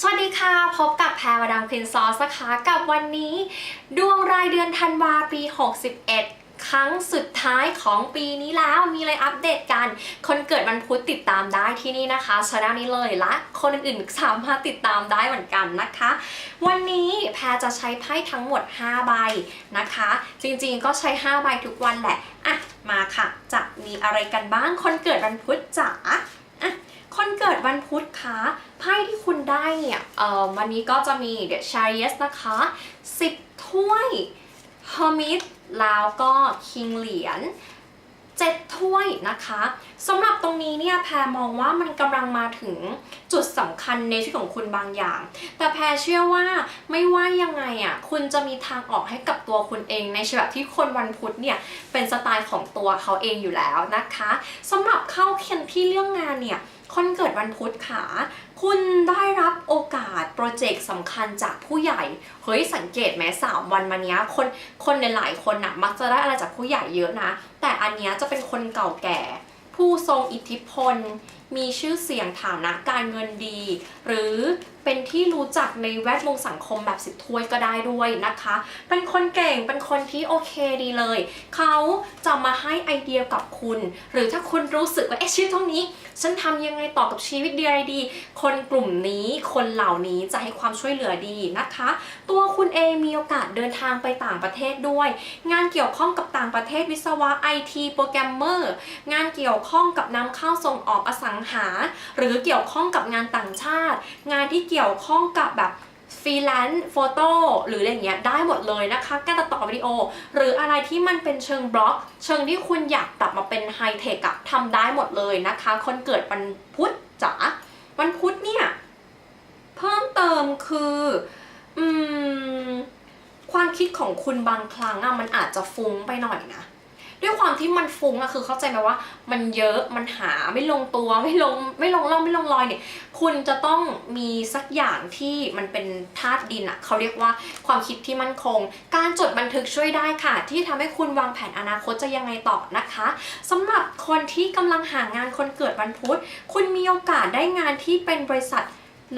สวัสดีค่ะ พบกับแพรวดามคลินซอสนะคะกับวันนี้ ดวงรายเดือนธันวาปี 61 ครั้งสุดท้ายของปีนี้แล้วมีอะไรอัปเดตกัน คนเกิดวันพุธติดตามได้ที่นี่นะคะช anel นี้เลยและคนอื่นๆสามารถติดตามได้เหมือนกันนะคะ วันนี้แพรจะใช้ไพ่ทั้งหมด 5 ใบนะคะ จริงๆก็ใช้ 5 ใบทุกวันแหละอะมาค่ะ จะมีอะไรกันบ้างคนเกิดวันพุธจ๋าอะ คนเกิดวันพุธคะไพ่ที่คุณได้เนี่ยเอ่อวันนี้ก็จะมี The Chariot นะคะ10ถ้วย Hermit แล้วก็ King เหรียญ7ถ้วยนะคะสำหรับตรงนี้เนี่ยแพรมองว่ามันกำลังมาถึงจุดสำคัญในชีวิตของคุณบางอย่าง แต่แพรเชื่อว่าไม่ว่ายังไงอะคุณจะมีทางออกให้กับตัวคุณเองในฉบับที่คนวันพุธเนี่ยเป็นสไตล์ของตัวเขาเองอยู่แล้วนะคะสำหรับเข้าเคียนที่เรื่องงานเนี่ย คนเกิดวันพุธค่ะ คุณได้รับโอกาสโปรเจกต์สำคัญจากผู้ใหญ่ เฮ้ยสังเกตไหมสามวันมานี้คนคนในหลายคนน่ะมักจะได้อะไรจากผู้ใหญ่เยอะนะ แต่อันเนี้ยจะเป็นคนเก่าแก่ ผู้ทรงอิทธิพล มีชื่อเสียงฐานะการเงินดี หรือ เป็นที่รู้จักในแวดวงสังคมแบบสิบถ้วยก็ได้ด้วยนะคะ เป็นคนเก่งเป็นคนที่โอเคดีเลย เขาจะมาให้ไอเดียกับคุณ หรือถ้าคุณรู้สึกว่าเอ๊ะชีวิตตรงนี้ ฉันทำยังไงต่อกับชีวิตดีอะไรดี คนกลุ่มนี้คนเหล่านี้จะให้ความช่วยเหลือดีนะคะ ตัวคุณเองมีโอกาสเดินทางไปต่างประเทศด้วย งานเกี่ยวข้องกับต่างประเทศวิศวะไอทีโปรแกรมเมอร์งานเกี่ยวข้องกับนำเข้าส่งออกอสังหา หรือเกี่ยวข้องกับงานต่างชาติ งานที่เกี่ยวี่ยวข้องกับแบบฟรีแลนซ์โฟโต้หรืออะไรเงี้ยได้หมดเลยนะคะ การตัดต่อวิดีโอ หรืออะไรที่มันเป็นเชิงบล็อก เชิงที่คุณอยากปรับมาเป็นไฮเทคอะทำได้หมดเลยนะคะ คนเกิดวันพุธจ๋าวันพุธเนี่ย เพิ่มเติมคืออืมความคิดของคุณบางครั้งอะมันอาจจะฟุ้งไปหน่อยนะ ด้วยความที่มันฟุ้งอะคือเข้าใจไหมว่า มันเยอะมันหาไม่ลงตัวไม่ลงไม่ลงร่องไม่ลงรอยเนี่ย คุณจะต้องมีสักอย่างที่มันเป็นธาตุดินอะเขาเรียกว่าความคิดที่มั่นคง การจดบันทึกช่วยได้ค่ะ ที่ทำให้คุณวางแผนอนาคตจะยังไงต่อนะคะสำหรับคนที่กำลังหางานคนเกิดวันพุธ คุณมีโอกาสได้งานที่เป็นบริษัท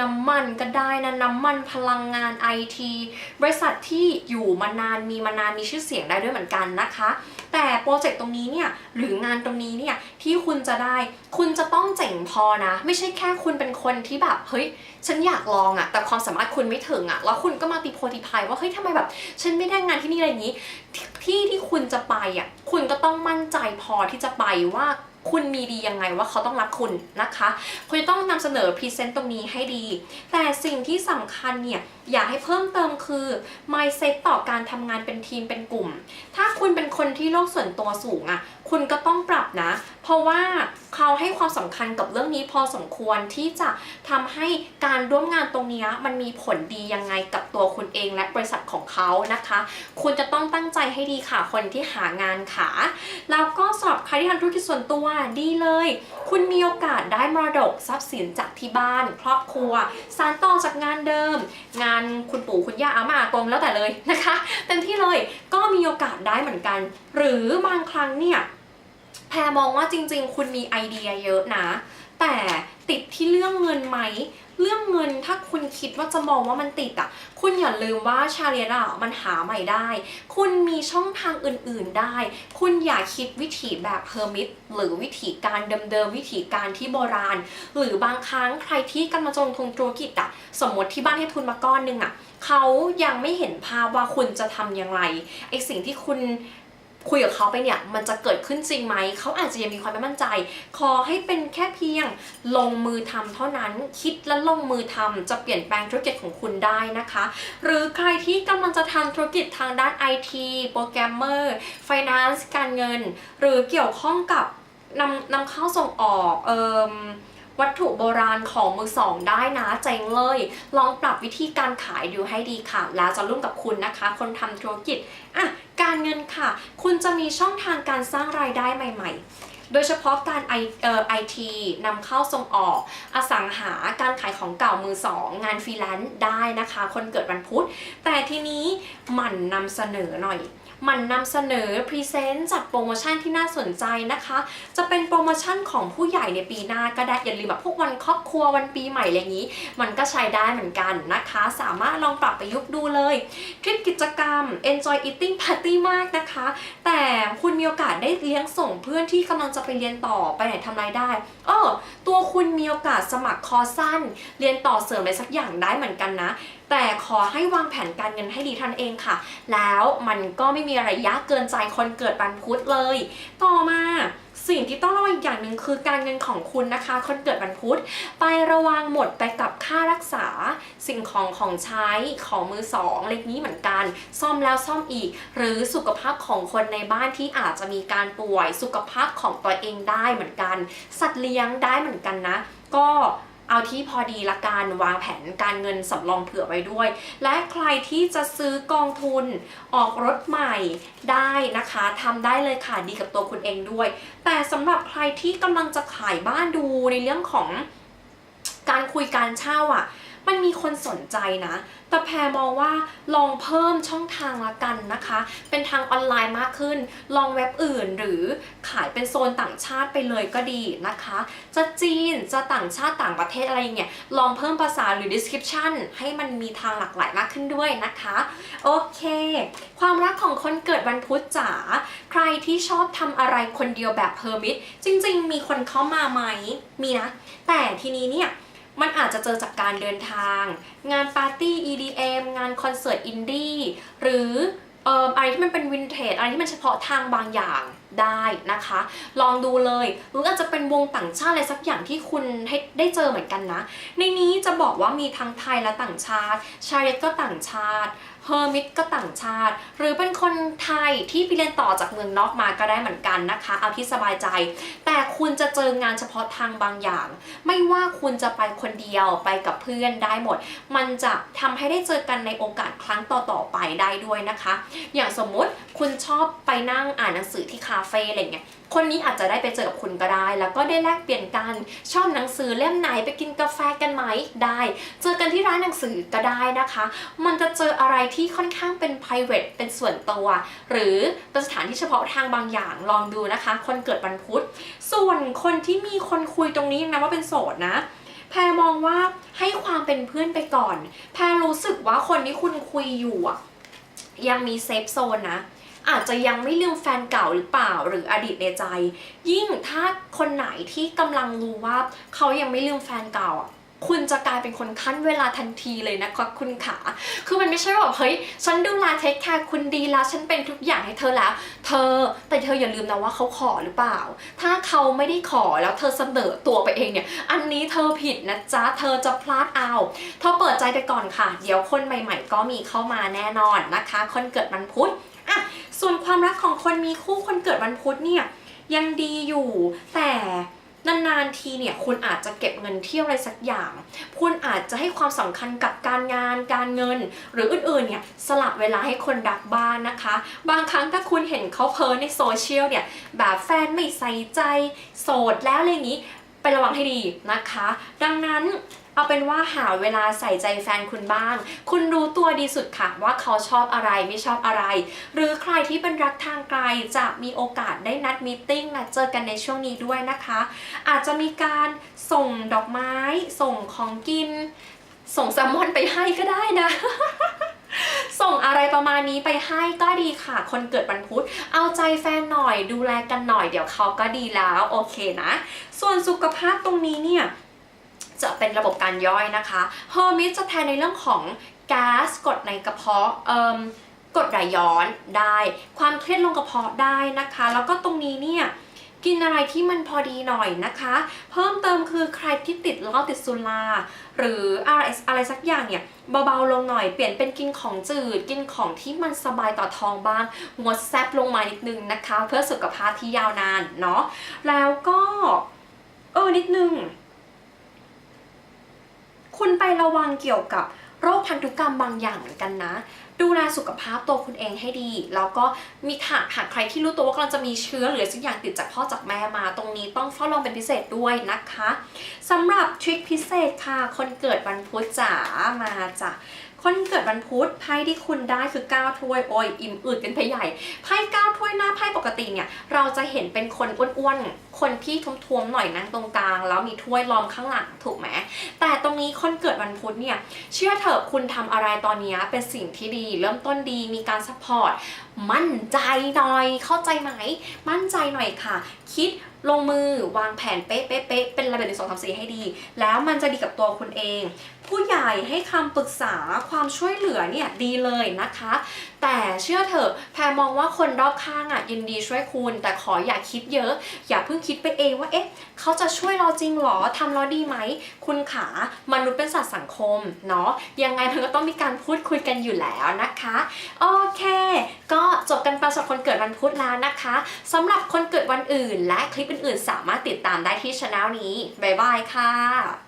น้ำมันก็ได้นะน้ำมันพลังงานไอทีบริษัทที่อยู่มานานมีมานานมีชื่อเสียงได้ด้วยเหมือนกันนะคะ แต่โปรเจกต์ตรงนี้เนี่ยหรืองานตรงนี้เนี่ยที่คุณจะได้คุณจะต้องเจ๋งพอนะ ไม่ใช่แค่คุณเป็นคนที่แบบเฮ้ยฉันอยากลองอะแต่ความสามารถคุณไม่ถึงอะแล้วคุณก็มาตีโพตีพายว่าเฮ้ยทำไมแบบ ฉันไม่ได้งานที่นี่อะไรอย่างนี้ ที่ที่คุณจะไปอะคุณก็ต้องมั่นใจพอที่จะไปว่า คุณมีดียังไงว่าเขาต้องรับคุณนะคะ คุณจะต้องนำเสนอพรีเซนต์ตรงนี้ให้ดี แต่สิ่งที่สำคัญเนี่ยอยากให้เพิ่มเติมคือ mindset ต่อการทำงานเป็นทีมเป็นกลุ่ม ถ้าคุณเป็นคนที่โลกส่วนตัวสูงอะ่ะ คุณก็ต้องปรับนะ เพราะว่าเขาให้ความสำคัญกับเรื่องนี้พอสมควรที่จะทำให้การร่วมงานตรงนี้มันมีผลดียังไงกับตัวคุณเองและบริษัทของเขานะคะ คุณจะต้องตั้งใจให้ดีค่ะคนที่หางานขาแล้วก็สำหรับใครที่ทำธุรกิจส่วนตัวดีเลย คุณมีโอกาสได้มรดกทรัพย์สินจากที่บ้าน ครอบครัว สานต่อจากงานเดิม งานคุณปู่คุณย่าอาม่าอากงแล้วแต่เลยนะคะเต็มที่เลยก็มีโอกาสได้เหมือนกัน หรือบางครั้งเนี่ย แพรมองว่าจริง ๆ คุณมีไอเดียเยอะนะ แต่ติดที่เรื่องเงินไหม เรื่องเงินถ้าคุณคิดว่าจะมองว่ามันติดอะ คุณอย่าลืมว่าชาเลียอะมันหาใหม่ได้ คุณมีช่องทางอื่นๆได้ คุณอย่าคิดวิถีแบบเฮอร์มิตหรือวิถีการเดิมๆวิถีการที่โบราณ หรือบางครั้งใครที่กำลังจะลงทุนธุรกิจอะ สมมติที่บ้านให้ทุนมาก้อนหนึงอะเขายังไม่เห็นภาพว่าคุณจะทำอย่างไรไอสิ่งที่คุณ คุยกับเขาไปเนี่ยมันจะเกิดขึ้นจริงไหม เขาอาจจะยังมีความไม่มั่นใจ ขอให้เป็นแค่เพียงลงมือทำเท่านั้นคิดและลงมือทำจะเปลี่ยนแปลงธุรกิจของคุณได้นะคะ หรือใครที่กำลังจะทำธุรกิจทางด้าน IT โปรแกรมเมอร์ Finance การเงิน หรือเกี่ยวข้องกับนำนำเข้าส่งออกเอ่ม วัตถุโบราณของมือสองได้นะเจ๋งเลย ลองปรับวิธีการขายดูให้ดีค่ะ แล้วจะร่วมกับคุณนะคะ คนทำธุรกิจอะการเงินค่ะ คุณจะมีช่องทางการสร้างรายได้ใหม่ ๆโดยเฉพาะการไอเอ่อไอทีนำเข้าส่งออก อสังหาการขายของเก่ามือสอง งานฟรีแลนซ์ได้นะคะ คนเกิดวันพุธ แต่ทีนี้หมั่นนำเสนอหน่อย มันนำเสนอพรีเซนต์จัดโปรโมชั่นที่น่าสนใจนะคะ จะเป็นโปรโมชั่นของผู้ใหญ่ในปีหน้าก็ได้อย่าลืมแบบพวกวันครอบครัววันปีใหม่อะไรอย่างนี้ มันก็ใช้ได้เหมือนกันนะคะ สามารถลองปรับประยุกต์ดูเลยทริปกิจกรรม enjoy eating party มากนะคะ แต่คุณมีโอกาสได้เลี้ยงส่งเพื่อนที่กำลังจะไปเรียนต่อไปไหนทำไรได้เออตัวคุณมีโอกาสสมัครคอร์สสั้น เรียนต่อเสริมอะไรสักอย่างได้เหมือนกันนะ แต่ขอให้วางแผนการเงินให้ดีท่านเองค่ะ แล้วมันก็ไม่มีอะไรยากเกินใจคนเกิดวันพุธเลย ต่อมาสิ่งที่ต้องระวังอย่างหนึ่งคือการเงินของคุณนะคะ คนเกิดวันพุธไประวังหมดไปกับค่ารักษา สิ่งของของใช้ของมือสองเล็กนี้เหมือนกัน ซ่อมแล้วซ่อมอีก หรือสุขภาพของคนในบ้านที่อาจจะมีการป่วยสุขภาพของตัวเองได้เหมือนกัน สัตว์เลี้ยงได้เหมือนกันนะ ก็ เอาที่พอดีละกันวางแผนการเงินสำรองเผื่อไว้ด้วย และใครที่จะซื้อกองทุนออกรถใหม่ได้นะคะทำได้เลยค่ะดีกับตัวคุณเองด้วย แต่สำหรับใครที่กำลังจะขายบ้านดูในเรื่องของการคุยการเช่าอะ มันมีคนสนใจนะ แต่แพรมองว่าลองเพิ่มช่องทางละกันนะคะ เป็นทางออนไลน์มากขึ้น ลองเว็บอื่นหรือขายเป็นโซนต่างชาติไปเลยก็ดีนะคะ จะจีนจะต่างชาติต่างประเทศอะไรเงี้ย ลองเพิ่มภาษาหรือ description ให้มันมีทางหลากหลายมากขึ้นด้วยนะคะ โอเค ความรักของคนเกิดวันพุธจ๋า ใครที่ชอบทำอะไรคนเดียวแบบเพอร์มิทจริงๆ มีคนเข้ามาไหม มีนะ แต่ทีนี้เนี่ย มันอาจจะเจอจากการเดินทาง งานปาร์ตี้ EDM งานคอนเสิร์ตอินดี้หรืออะไรที่มันเป็นวินเทจอะไรที่มันเฉพาะทางบางอย่างได้นะคะ ลองดูเลยหรืออาจจะเป็นวงต่างชาติอะไรสักอย่างที่คุณให้ได้เจอเหมือนกันนะ ในนี้จะบอกว่ามีทั้งไทยและต่างชาติชาเลตก็ต่างชาติ เฮอร์มิตก็ต่างชาติ หรือเป็นคนไทยที่ไปเรียนต่อจากเมืองนอกมาก็ได้เหมือนกันนะคะ เอาที่สบายใจ แต่คุณจะเจองานเฉพาะทางบางอย่าง ไม่ว่าคุณจะไปคนเดียวไปกับเพื่อนได้หมด มันจะทำให้ได้เจอกันในโอกาสครั้งต่อๆไปได้ด้วยนะคะ อย่างสมมุติคุณชอบไปนั่งอ่านหนังสือที่คาเฟ่อะไรเงี้ยคนนี้อาจจะได้ไปเจอกับคุณก็ได้ แล้วก็ได้แลกเปลี่ยนกันชอบหนังสือเล่มไหนไปกินกาแฟกันไหมได้ เจอกันที่ร้านหนังสือก็ได้นะคะ มันจะเจออะไรที่ค่อนข้างเป็น private เป็นส่วนตัว หรือเป็นสถานที่เฉพาะทางบางอย่างลองดูนะคะ คนเกิดวันพุธ ส่วนคนที่มีคนคุยตรงนี้นะว่าเป็นโสดนะแพรมองว่าให้ความเป็นเพื่อนไปก่อน แพรรู้สึกว่าคนที่คุณคุยอยู่ยังมีเซฟโซนนะ อาจจะยังไม่ลืมแฟนเก่าหรือเปล่าหรืออดีตในใจ ยิ่งถ้าคนไหนที่กำลังรู้ว่าเขายังไม่ลืมแฟนเก่าคุณจะกลายเป็นคนขั้นเวลาทันทีเลยนะคะคุณขา คือมันไม่ใช่แบบเฮ้ยฉันดูแลเทคแคร์คุณดีแล้วฉันเป็นทุกอย่างให้เธอแล้ว เธอแต่เธออย่าลืมนะว่าเขาขอหรือเปล่า ถ้าเขาไม่ได้ขอแล้วเธอเสนอตัวไปเองเนี่ย อันนี้เธอผิดนะจ๊ะ เธอจะพลาดเอาเธอเปิดใจไปก่อนค่ะ เดี๋ยวคนใหม่ ๆ ก็มีเข้ามาแน่นอนนะคะ คนเกิดวันพุธอะ ส่วนความรักของคนมีคู่คนเกิดวันพุธเนี่ยยังดีอยู่แต่นานๆทีเนี่ยคุณอาจจะเก็บเงินเที่ยวอะไรสักอย่าง คุณอาจจะให้ความสำคัญกับการงานการเงิน หรืออื่นๆเนี่ยสละเวลาให้คนรักบ้านนะคะ บางครั้งถ้าคุณเห็นเขาเพ้อในโซเชียลเนี่ยแบบแฟนไม่ใส่ใจโสดแล้วอะไรอย่างนี้ไประวังให้ดีนะคะ ดังนั้น เอาเป็นว่าหาเวลาใส่ใจแฟนคุณบ้าง คุณรู้ตัวดีสุดค่ะว่าเขาชอบอะไรไม่ชอบอะไร หรือใครที่เป็นรักทางไกลจะมีโอกาสได้นัดมีตติ้งนัดเจอกันในช่วงนี้ด้วยนะคะ อาจจะมีการส่งดอกไม้ ส่งของกิน ส่งแซลมอนไปให้ก็ได้นะส่งอะไรประมาณนี้ไปให้ก็ดีค่ะ คนเกิดวันพุธ เอาใจแฟนหน่อยดูแลกันหน่อยเดี๋ยวเขาก็ดีแล้วโอเคนะ ส่วนสุขภาพตรงนี้เนี่ย จะเป็นระบบการย่อยนะคะเฮอร์มิสจะแทนในเรื่องของก๊าซกรดในกระเพาะเอ่มกรดไหลย้อนได้ ความเครียดลงกระเพาะได้นะคะ แล้วก็ตรงนี้เนี่ยกินอะไรที่มันพอดีหน่อยนะคะ เพิ่มเติมคือใครที่ติดเหล้าติดสุราหรืออะไรอะไรสักอย่างเนี่ยเบาๆลงหน่อยเปลี่ยนเป็นกินของจืด กินของที่มันสบายต่อท้องบ้างงดแซบลงมานิดนึงนะคะ เพื่อสุขภาพที่ยาวนานเนาะแล้วก็เออนิดนึง คุณไประวังเกี่ยวกับโรคพันธุกรรมบางอย่างเหมือนกันนะ ดูแลสุขภาพตัวคุณเองให้ดี แล้วก็มีถากหากใครที่รู้ตัวว่ากำลังจะมีเชื้อหรือสิ่งอย่างติดจากพ่อจากแม่มา ตรงนี้ต้องเฝ้าระวังเป็นพิเศษด้วยนะคะสำหรับทริคพิเศษค่ะ คนเกิดวันพุธจ๋ามาจ้ะคนเกิดวันพุธไพ่ที่คุณได้คือ9ถ้วยโอ้ยอิ่มอืดกันไปใหญ่ไพ่9ถ้วยหน้าไพ่ปกติเนี่ยเราจะเห็นเป็นคนอ้วนๆคนที่ท้วมๆหน่อยนั่งตรงกลาง แล้วมีถ้วยล้อมข้างหลังถูกไหมแต่ตรงนี้คนเกิดวันพุธเนี่ยเชื่อเถอะคุณทำอะไรตอนนี้เป็นสิ่งที่ดีเริ่มต้นดีมีการซัพพอร์ตมั่นใจหน่อยเข้าใจไหมมั่นใจหน่อยค่ะ คิด ลงมือวางแผนเป๊ะเป๊ะเป๊ะเป็นระเบียบหนึ่งสองสามสี่ให้ดี แล้วมันจะดีกับตัวคุณเอง ผู้ใหญ่ให้คำปรึกษาความช่วยเหลือเนี่ยดีเลยนะคะ แต่เชื่อเถอะแพรมองว่าคนรอบข้างอะยินดีช่วยคุณ แต่ขออย่าคิดเยอะ อย่าเพิ่งคิดไปเองว่าเอ๊ะเขาจะช่วยเราจริงหรอทำเราดีไหม คุณขามนุษย์เป็นสัตว์สังคมเนาะยังไงมันก็ต้องมีการพูดคุยกันอยู่แล้วนะคะโอเค ก็จบกันไปสำหรับคนเกิดวันพุธแล้วนะคะสำหรับคนเกิดวันอื่นและคลิปอื่นๆ สามารถติดตามได้ที่ช anel นี้ บ๊ายบายค่ะ